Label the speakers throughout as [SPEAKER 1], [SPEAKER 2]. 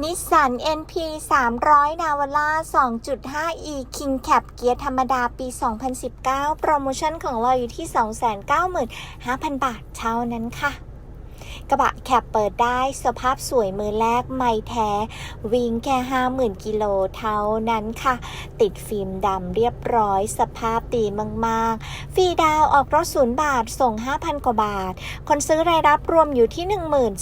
[SPEAKER 1] นิสสัน NP 300 นาวาร่า 2.5e King Cap เกียร์ธรรมดาปี 2019 โปรโมชั่นของเราอยู่ที่ 295,000 บาทเท่านั้นค่ะ กระบะแคปเปิดได้สภาพสวยมือแรกไม่แท้ วิ่งแค่ 50,000 กิโลเท่านั้นค่ะ ติดฟิล์มดำเรียบร้อย สภาพดีมากๆ ฟรีดาวออกรถศูนย์บาทส่ง 5,000 กว่าบาท คนซื้อรายรับรวมอยู่ที่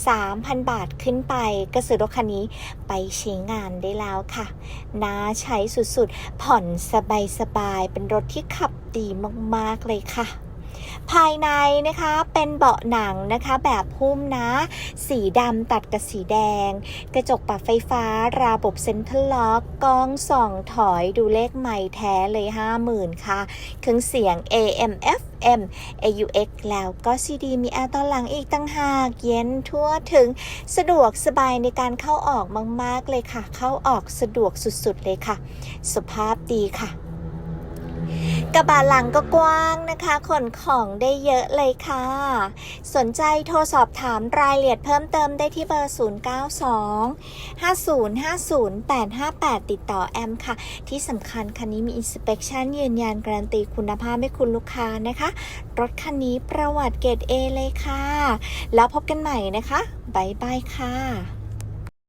[SPEAKER 1] 13,000 บาทขึ้นไป ก็ซื้อรถคันนี้ไปใช้งานได้แล้วค่ะน่าใช้สุดๆ ผ่อนสบายๆ เป็นรถที่ขับดีมากๆเลยค่ะ ภายในนะคะเป็นเบาะหนังนะคะแบบหุ้มนะ สีดำตัดกับสีแดง กระจกปรับไฟฟ้าระบบเซ็นทรัลล็อกกล้องส่องถอยดูเลขใหม่แท้เลย 50,000 ค่ะ เครื่องเสียง AM FM AUX แล้วก็ CD มีแอร์ตอนหลังอีกตั้งหากเย็นทั่วถึงสะดวกสบายในการเข้าออกมาก ๆ เลยค่ะ เข้าออกสะดวกสุด ๆ เลยค่ะ สภาพดีค่ะ กระบะหลังก็กว้างนะคะขนของได้เยอะเลยค่ะ สนใจโทรสอบถามรายละเอียดเพิ่มเติมได้ที่เบอร์ 092 5050 858 ติดต่อแอมค่ะ ที่สำคัญคันนี้มี inspection ยืนยันการันตีคุณภาพให้คุณลูกค้านะคะ รถคันนี้ประวัติเกรด A เลยค่ะ แล้วพบกันใหม่นะคะ บ๊ายบายค่ะ